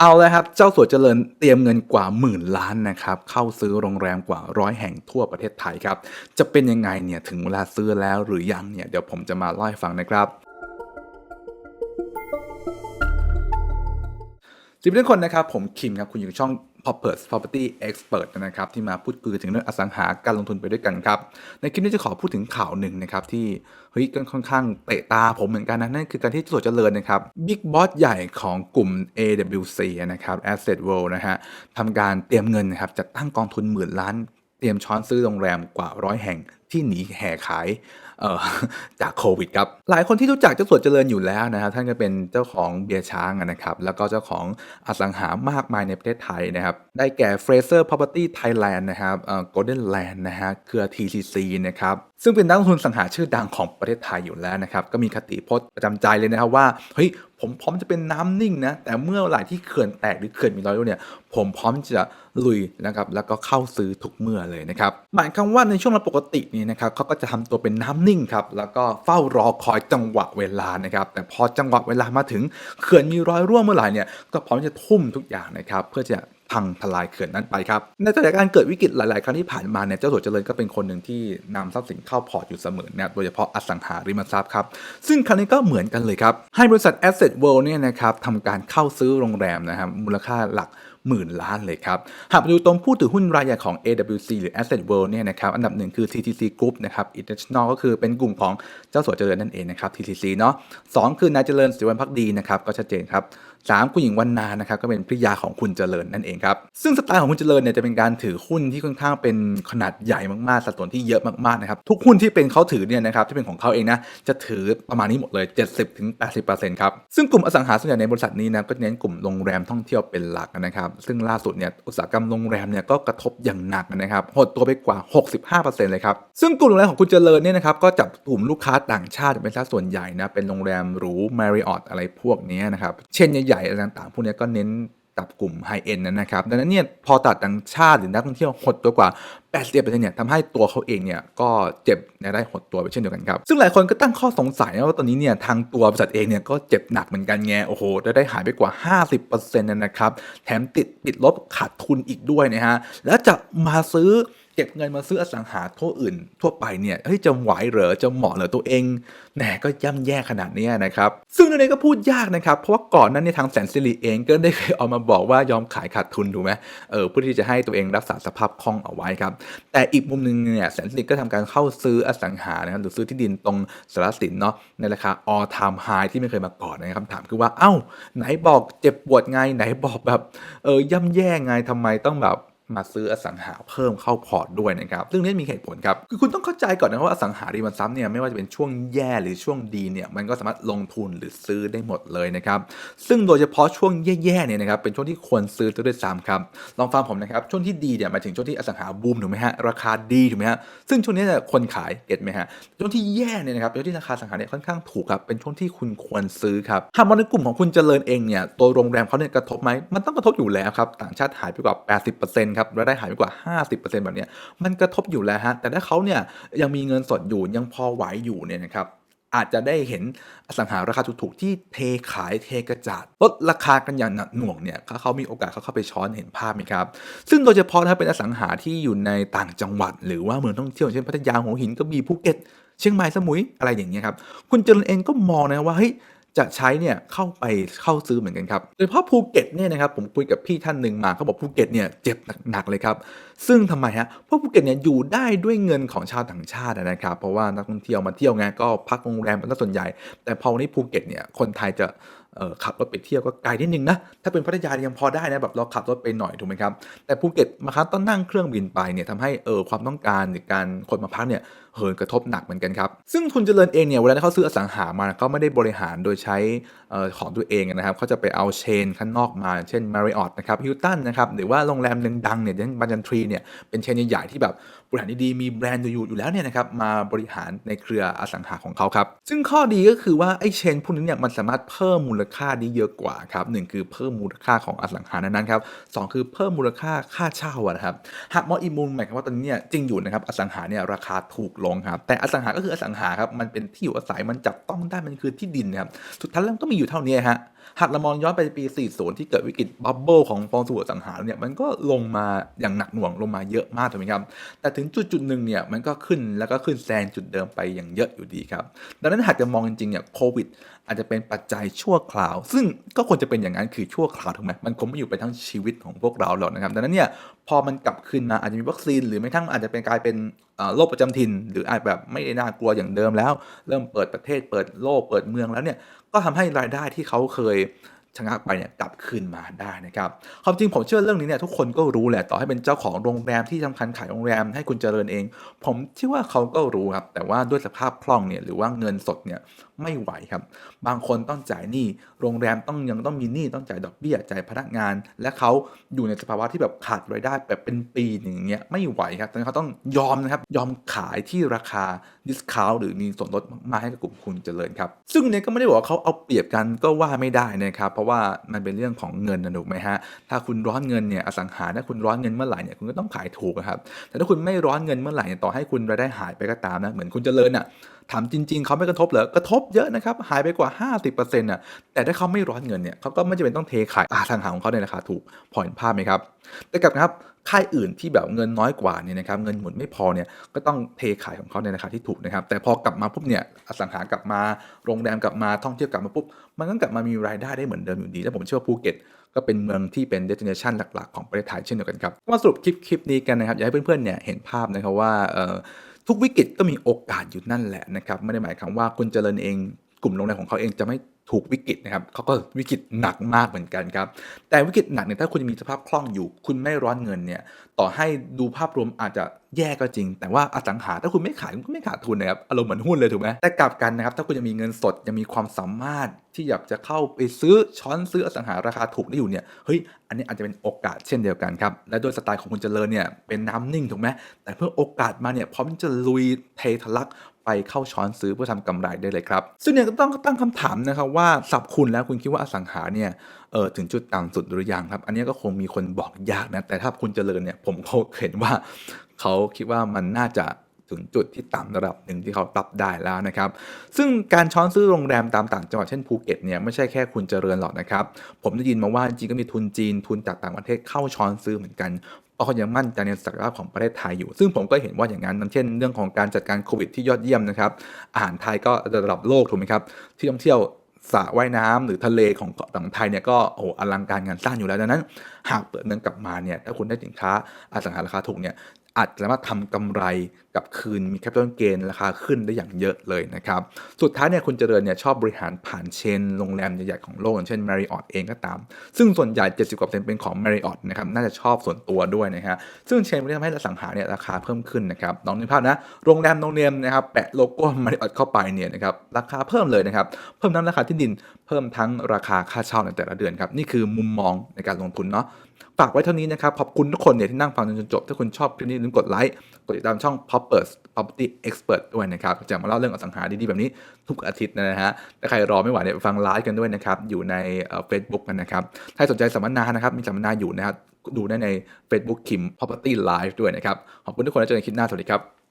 เอาแลยครับ เจ้าสัวเจริญเตรียมเงินกว่าหมื่นล้านนะครับ เข้าซื้อโรงแรมกว่าร้อยแห่งทั่วประเทศไทยครับ จะเป็นยังไงเนี่ย ถึงเวลาซื้อแล้วหรือยังเนี่ย เดี๋ยวผมจะมาเล่าให้ฟังนะครับ สวัสดีทุกคนนะครับ ผมคิมครับ คุณอยู่ในช่อง Poppers Property Expert นะครับ ที่มาพูดคุยถึงเรื่องอสังหาการลงทุนไปด้วยกันครับ ในคลิปนี้จะขอพูดถึงข่าวหนึ่งนะครับ ที่เฮ้ยก็ค่อนข้างเตะตาผมเหมือนกันนะ นั่นคือการที่สุดเจริญนะครับบิ๊กบอสใหญ่ของกลุ่ม AWC นะครับ Asset World นะฮะทำการเตรียมเงินนะครับจัดตั้งกองทุนหมื่นล้านเตรียมช้อนซื้อโรงแรมกว่าร้อยแห่งที่หนีแห่ขายจากโควิดครับ หลายคนที่รู้จักเจ้าสัวเจริญอยู่แล้วนะครับ ท่านก็เป็นเจ้าของเบียร์ช้างนะครับ แล้วก็เจ้าของอสังหามากมายในประเทศไทยนะครับ ได้แก่ Fraser Property Thailand นะครับเอ่อ Golden Land นะฮะ เครือ TCC นะครับ ซึ่งเป็นนักลงทุนสังหาชื่อดังของประเทศไทยอยู่แล้วนะครับ ก็มีคติพจน์ประจำใจเลยนะครับว่า เฮ้ย ผมพร้อมจะเป็นน้ำนิ่งนะ แต่เมื่อไหร่ที่เขื่อนแตกหรือเขื่อนมีรอยรั่วเนี่ย ผมพร้อมจะลุยนะครับ แล้วก็เข้าซื้อทุกเมื่อเลยนะครับ หมายความว่าในช่วงปกตินี่นะครับเขาก็จะทำตัวเป็นน้ำนิ่งครับแล้วก็เฝ้ารอคอยจังหวะเวลานะครับแต่พอจังหวะเวลามาถึงเขื่อนมีรอยรั่วเมื่อไหร่เนี่ยก็พร้อมจะทุ่มทุกอย่างนะครับเพื่อจะพังทลายเขื่อนนั้นไปครับ ในสถานการณ์เกิดวิกฤตหลาย ๆ ครั้งที่ผ่านมาเนี่ยเจ้าสัวเจริญก็เป็นคนหนึ่งที่นำทรัพย์สินเข้าพอร์ตอยู่เสมอนะครับโดยเฉพาะอสังหาริมทรัพย์ครับซึ่งครั้งนี้ก็เหมือนกันเลยครับ ให้บริษัท Asset World เนี่ยนะครับทำการเข้าซื้อโรงแรมนะครับมูลค่าหลักหมื่นล้านเลยครับ หากไปดูตรงผู้ถือหุ้นรายใหญ่ของ AWC หรือ Asset World เนี่ยนะครับ อันดับหนึ่งคือ TTC Group นะครับ International ก็คือเป็นกลุ่มของเจ้าสัวเจริญนั่นเองนะครับ TTC เนาะสองคือนายเจริญศิวรรณพักดีนะครับ ก็ชัดเจนครับ สามคุณหญิงวรรณานะครับก็เป็นภริยาของคุณเจริญนั่นเองครับซึ่งสไตล์ของคุณเจริญเนี่ยจะเป็นการถือหุ้นที่ค่อนข้างเป็นขนาดใหญ่มากๆสัดส่วนที่เยอะมากๆนะครับทุกหุ้นที่เป็นเขาถือเนี่ยนะครับที่เป็นของเขาเองนะจะถือประมาณนี้หมดเลย 70-80%ครับซึ่งกลุ่มอสังหาส่วนใหญ่ในบริษัทนี้นะก็เน้นกลุ่มโรงแรมท่องเที่ยวเป็นหลักนะครับซึ่งล่าสุดเนี่ยอุตสาหกรรมโรงแรมเนี่ยก็กระทบอย่างหนักนะครับหดตัวไปกว่า 65%เลยครับซึ่งกลุ่มโรงแรมของคุณเจริญเนี่ยนะครับก็จับกลุ่มลูกค้าต่างชาติเป็นสัดส่วนใหญ่นะเป็นโรงแรมหรู Marriott อะไรพวกนี้นะครับเช่นใหญ่ๆอะไรต่างๆพวกนี้ก็เน้นกับกลุ่มไฮเอ็นนะครับ ดังนั้นเนี่ยพอตลาดต่างชาติหรือนักท่องเที่ยวหดตัวกว่า80%เนี่ยทำให้ตัวเขาเองเนี่ยก็เจ็บในได้หดตัวไปเช่นเดียวกันครับ ซึ่งหลายคนก็ตั้งข้อสงสัยว่าตอนนี้เนี่ยทางตัวบริษัทเองเนี่ยก็เจ็บหนักเหมือนกันไง โอ้โหได้ได้หายไปกว่า 50%นะครับ แถมติดติดลบขาดทุนอีกด้วยนะฮะ แล้วจะมาซื้อ เก็บเงินมาซื้ออสังหาทั่วอื่น ทั่วไปเนี่ยเฮ้ยจะไหวเหรอจะเหมาะเหรอตัวเองแหมก็ย่ำแย่ขนาดนี้นะครับ ซึ่งเรื่องนี้ก็พูดยากนะครับ เพราะว่าก่อนนั้นในยทางแสนสิริเองก็ได้เคยออกมาบอกว่ายอมขายขาดทุนถูกไหมเออเพื่อที่จะให้ตัวเองรักษาสภาพคล่องเอาไว้ครับ แต่อีกมุมหนึ่งเนี่ยแสนสิริก็ทำการเข้าซื้ออสังหานะครับหรือซื้อที่ดินตรงสารสินเนาะในราคา all time high ที่ไม่เคยมาก่อนนะครับถามคือว่าเอ้า ไหนบอกเจ็บปวดไงไหนบอกแบบเออย่ำแย่ไงทำไมต้องแบบ มาซื้ออสังหาเพิ่มเข้าพอร์ตด้วยนะครับซึ่งนี่มีเหตุผลครับคือคุณต้องเข้าใจก่อนนะว่าอสังหาริมทรัพย์เนี่ยไม่ว่าจะเป็นช่วงแย่หรือช่วงดีเนี่ยมันก็สามารถลงทุนหรือซื้อได้หมดเลยนะครับซึ่งโดยเฉพาะช่วงแย่ๆเนี่ยนะครับเป็นช่วงที่ควรซื้อซะด้วยซ้ำครับลองฟังผมนะครับช่วงที่ดีเนี่ยหมายถึงช่วงที่อสังหาบูมถูกไหมฮะราคาดีถูกไหมฮะซึ่งช่วงนี้เนี่ยคนขายเก็ตไหมฮะช่วงที่แย่เนี่ยนะครับช่วงที่ราคาอสังหาเนี่ยค่อนข้างถูกครับเป็นช่วงที่คุณควรซื้อครับหากมองในกลุ่มของคุณเจริญเองเนี่ยตัวโรงแรมเขาเนี่ยกระทบไหมมันต้องกระทบอยู่แล้วครับต่างชาติหายไปกว่า 80%ครับรายได้หายไปกว่า 50%แบบเนี้มันกระทบอยู่แล้วฮะแต่ถ้าเขาเนี่ยยังมีเงินสดอยู่ยังพอไหวอยู่เนี่ยนะครับอาจจะได้เห็นอสังหาราคาถูกๆที่เทขายเทกระจาดลดราคากันอย่างหนักหน่วงเนี่ยถ้าเขามีโอกาสเขาเข้าไปช้อนเห็นภาพไหมครับ ซึ่งโดยเฉพาะถ้าเป็นอสังหาที่อยู่ในต่างจังหวัด หรือว่าเมืองท่องเที่ยวเช่นพัทยาหัวหินกระบี่ภูเก็ตเชียงใหม่สมุยอะไรอย่างเงี้ยครับ คุณเจริญเองก็มองนะว่าเฮ้ย จะใช้เนี่ยเข้าไปเข้าซื้อเหมือนกันครับโดยเฉพาะภูเก็ตเนี่ยนะครับผมคุยกับพี่ท่านหนึ่งมาเขาบอกภูเก็ตเนี่ยเจ็บหนักๆเลยครับ ซึ่งทำไมฮะเพราะภูเก็ตเนี่ยอยู่ได้ด้วยเงินของชาวต่างชาตินะครับ เพราะว่านักท่องเที่ยวมาเที่ยวไงก็พักโรงแรมเป็นส่วนใหญ่ แต่พอวันนี้ภูเก็ตเนี่ยคนไทยจะ ขับรถไปเที่ยวก็ไกลนิดนึงนะถ้าเป็นพัทยายังพอได้นะแบบเราขับรถไปหน่อยถูกไหมครับแต่ภูเก็ตมาครับต้องนั่งเครื่องบินไปเนี่ยทำให้เออความต้องการในการคนมาพักเนี่ยเหินกระทบหนักเหมือนกันครับ ซึ่งทุนเจริญเองเนี่ยเวลาที่เขาซื้ออสังหามาก็ไม่ได้บริหารโดยใช้ออของตัวเองนะครับเขาจะไปเอาเชนข้างนอกมา เช่น Marriott นะครับ Hilton นะครับหรือว่าโรงแรมดังๆเนี่ยอย่างบันจันทรีเนี่ยเป็นเชนใหญ่ๆที่แบบบริหารดีๆมีแบรนด์อยู่อยู่แล้วเนี่ยนะครับมาบริหารในเครืออสังหาของเขาครับซึ่งข้อดีก็คือว่าไอ้เชนพวกนี้เนี่ยมันสามารถเพิ่มมูลค่าได้เยอะกว่าครับหนึ่งคือเพิ่มมูลค่าของอสังหานั้นๆครับสองคือเพิ่มมูลค่าค่าเช่าอะนะครับหากมองอีกมุมหมายความว่าตอนนี้เนี่ยจริงอยู่นะครับอสังหาเนี่ยราคาถูกลงครับแต่อสังหาก็คืออสังหาครับมันเป็นที่อยู่อาศัยมันจับต้องได้มันคือที่ดินนะครับสุดท้ายแล้วก็มีอยู่เท่านี้ฮะ หากเรามองย้อนไปปี 40 ที่เกิดวิกฤตบับเบิลของฟองสบู่สังหารเนี่ยมันก็ลงมาอย่างหนักหน่วงลงมาเยอะมากถูกไหมครับ แต่ถึงจุดจุดหนึ่งเนี่ยมันก็ขึ้นแล้วก็ขึ้นแซงจุดเดิมไปอย่างเยอะอยู่ดีครับ ดังนั้นหากจะมองจริงๆเนี่ยโควิดอาจจะเป็นปัจจัยชั่วคราว ซึ่งก็ควรจะเป็นอย่างนั้นคือชั่วคราวถูกไหมมันคงไม่อยู่ไปทั้งชีวิตของพวกเราหรอกนะครับ ดังนั้นเนี่ยพอมันกลับคืนมาอาจจะมีวัคซีนหรือไม่ทั้งอาจจะเป็นกลายเป็น โรคประจำถิ่น หรืออาจแบบไม่ได้น่ากลัวอย่างเดิมแล้ว เริ่มเปิดประเทศเปิดโลกเปิดเมืองแล้วเนี่ยก็ทำให้รายได้ที่เขาเคย ชะงักไปเนี่ยกลับคืนมาได้นะครับความจริงผมเชื่อเรื่องนี้เนี่ยทุกคนก็รู้แหละต่อให้เป็นเจ้าของโรงแรมที่สำคัญขายโรงแรมให้คุณเจริญเอง ผมเชื่อว่าเขาก็รู้ครับแต่ว่าด้วยสภาพคล่องเนี่ยหรือว่าเงินสดเนี่ยไม่ไหวครับ บางคนต้องจ่ายหนี้โรงแรมต้องยังต้องมีหนี้ต้องจ่ายดอกเบี้ยจ่ายพนักงาน และเขาอยู่ในสภาวะที่แบบขาดรายได้แบบเป็นปีอย่างเงี้ยไม่ไหวครับดังนั้นเขาต้องยอมนะครับยอมขายที่ราคาดิสคาวหรือมีส่วนลดมากให้กับกลุ่มคุณเจริญครับซึ่งเนี่ยก็ไม่ได้บอกว่าเขาเอาเปรียบกันก็ว่าไม่ได้นะครับเพราะว่ามันเป็นเรื่องของเงินนะถูกไหมฮะถ้าคุณร้อนเงินเนี่ยอสังหาถ้าคุณร้อนเงินเมื่อไหร่เนี่ยคุณก็ต้องขายถูกครับแต่ถ้าคุณไม่ร้อนเงินเมื่อไหร่เนี่ยต่อให้คุณรายได้หายไปก็ตามนะเหมือนคุณเจริญอะถามจริง ๆเขาไม่กระทบเหรอกระทบเยอะนะครับหายไปกว่า 50%น่ะแต่ถ้าเขาไม่ร้อนเงินเนี่ยเขาก็ไม่จำเป็นต้องเทขายอสังหาของเขาในราคาถูกพอเห็นภาพไหมครับแต่กลับนะครับ ค่ายอื่นที่แบบเงินน้อยกว่าเนี่ยนะครับเงินหมุนไม่พอเนี่ยก็ต้องเทขายของเขาในราคาที่ถูกนะครับ แต่พอกลับมาปุ๊บเนี่ยอสังหากลับมาโรงแรมกลับมาท่องเที่ยวกลับมาปุ๊บมันก็กลับมามีรายได้ได้เหมือนเดิมอยู่ดี และผมเชื่อว่าภูเก็ตก็เป็นเมืองที่เป็น destination หลักๆ ของประเทศไทยเช่นเดียวกันครับมาสรุปคลิปคลิปนี้กันนะครับอยากให้เพื่อนๆเนี่ยเห็นภาพนะครับว่าทุกวิกฤตก็มีโอกาสอยู่นั่นแหละนะครับไม่ได้หมายความว่าคุณเจริญเองกลุ่มโรงแรมของเขาเองจะไม่ ถูกวิกฤตนะครับเขาก็วิกฤตหนักมากเหมือนกันครับ แต่วิกฤตหนักเนี่ยถ้าคุณมีสภาพคล่องอยู่ คุณไม่ร้อนเงินเนี่ย ต่อให้ดูภาพรวมอาจจะแย่ก็จริง แต่ว่าอสังหาถ้าคุณไม่ขายคุณก็ไม่ขาดทุนนะครับ อารมณ์เหมือนหุ้นเลยถูกไหมแต่กลับกันนะครับ ถ้าคุณยังมีเงินสดยังมีความสามารถที่อยากจะเข้าไปซื้อช้อนซื้ออสังหาราคาถูกได้อยู่เนี่ย เฮ้ย อันนี้อาจจะเป็นโอกาสเช่นเดียวกันครับ และโดยสไตล์ของคุณเจริญเนี่ยเป็นน้ำนิ่งถูกไหมแต่เพื่อโอกาสมาเนี่ยพร้อมจะลุยเททะลักไปเข้าช้อนซื้อเพื่อทำกำไรได้เลยครับ ซึ่งเนี่ยก็ต้องตั้งคำถามนะครับว่าสับคุณแล้วคุณคิดว่าอสังหาเนี่ยเออถึงจุดต่ำสุดหรือยังครับ อันนี้ก็คงมีคนบอกยากนะ แต่ถ้าคุณเจริญเนี่ยผมเขาเห็นว่าเขาคิดว่ามันน่าจะถึงจุดที่ต่ำระดับหนึ่งที่เขารับได้แล้วนะครับ ซึ่งการช้อนซื้อโรงแรมตามต่างจังหวัดเช่นภูเก็ตเนี่ยไม่ใช่แค่คุณเจริญหรอกนะครับ ผมได้ยินมาว่าจริงก็มีทุนจีนทุนจากต่างประเทศเข้าช้อนซื้อเหมือนกันเพราะเขายังมั่นใจในศักยภาพของประเทศไทยอยู่ ซึ่งผมก็เห็นว่าอย่างนั้นเช่น เรื่องของการจัดการโควิดที่ยอดเยี่ยมนะครับอาหารไทยก็ระดับโลกถูกไหมครับที่ท่องเที่ยว สระว่ายน้ำหรือทะเลของเกาะต่างไทยเนี่ยก็โอ้อลังการงานสร้างอยู่แล้วดังนั้น หากเปิดเมืองกลับมาเนี่ยถ้าคุณได้สินค้าอสังหาราคาถูกเนี่ยอาจจะสามารถทำกำไร กับคืนมีแคปิตอลเกนราคาขึ้นได้อย่างเยอะเลยนะครับ สุดท้ายเนี่ยคุณเจริญเนี่ยชอบบริหารผ่านเชนโรงแรมใหญ่ๆของโลกอย่างเช่น Marriott เองก็ตาม ซึ่งส่วนใหญ่ 70กว่าเปอร์เซ็นต์เป็นของ Marriott นะครับน่าจะชอบส่วนตัวด้วยนะฮะซึ่งเชนนี้ทำให้อสังหาเนี่ยราคาเพิ่มขึ้นนะครับลองนึกภาพนะโรงแรมโรงแรมนะครับแปะโลโก้ Marriott เข้าไปเนี่ยนะครับราคาเพิ่มเลยนะครับเพิ่มทั้งราคาที่ดินเพิ่มทั้งราคาค่าเช่าในแต่ละเดือนครับนี่คือมุมมองในการลงทุนเนาะฝากไว้เท่านี้นะครับขอบคุณทุกคนเนี่ยที่นั่งฟังจนจบถ้าคุณชอบคลิปนี้ลืมกดไลค์กดติดตามช่อง Pop Property Expert ด้วยนะครับจะมาเล่าเรื่องอสังหาดีๆแบบนี้ทุกอาทิตย์นะฮะถ้าใครรอไม่ไหวเนี่ยฟังไลฟ์กันด้วยนะครับ อยู่ในเฟซบุ๊กกันนะครับ ถ้าสนใจสัมมนานะครับ มีสัมมนาอยู่นะครับดูได้ใน Facebook คิม Property Live ด้วยนะครับ ขอบคุณทุกคนแล้วเจอกันคลิปหน้าสวัสดีครับ